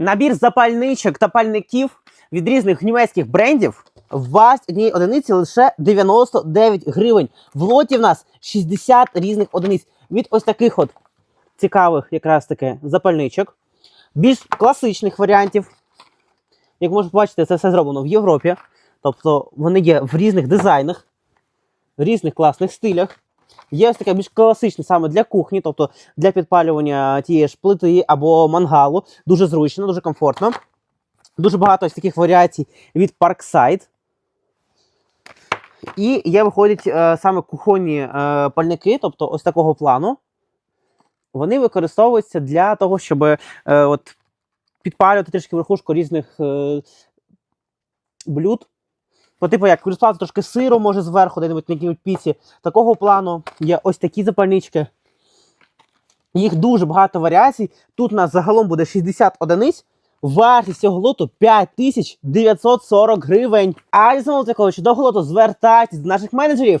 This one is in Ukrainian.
Набір запальничок та пальників від різних німецьких брендів вартість однієї одиниці лише 99 гривень. В лоті в нас 60 різних одиниць. Від ось таких от цікавих якраз таки запальничок, більш класичних варіантів. Як можете бачити, це все зроблено в Європі. Тобто вони є в різних дизайнах, в різних класних стилях. Є ось таке більш класичне саме для кухні, тобто для підпалювання тієї ж плити або мангалу. Дуже зручно, дуже комфортно. Дуже багато ось таких варіацій від Parkside. І є виходять е, саме кухонні е, пальники, тобто ось такого плану. Вони використовуються для того, щоб е, от, підпалювати трішки верхушку різних е, блюд. По типу, як користуватися трошки сиру, може зверху, де-небудь на якій піці. Такого плану є ось такі запальнички. Їх дуже багато варіацій. Тут у нас загалом буде 60 одиниць. Вартість цього лоту 5940 гривень. А самого такого чудового лоту звертайтесь до наших менеджерів.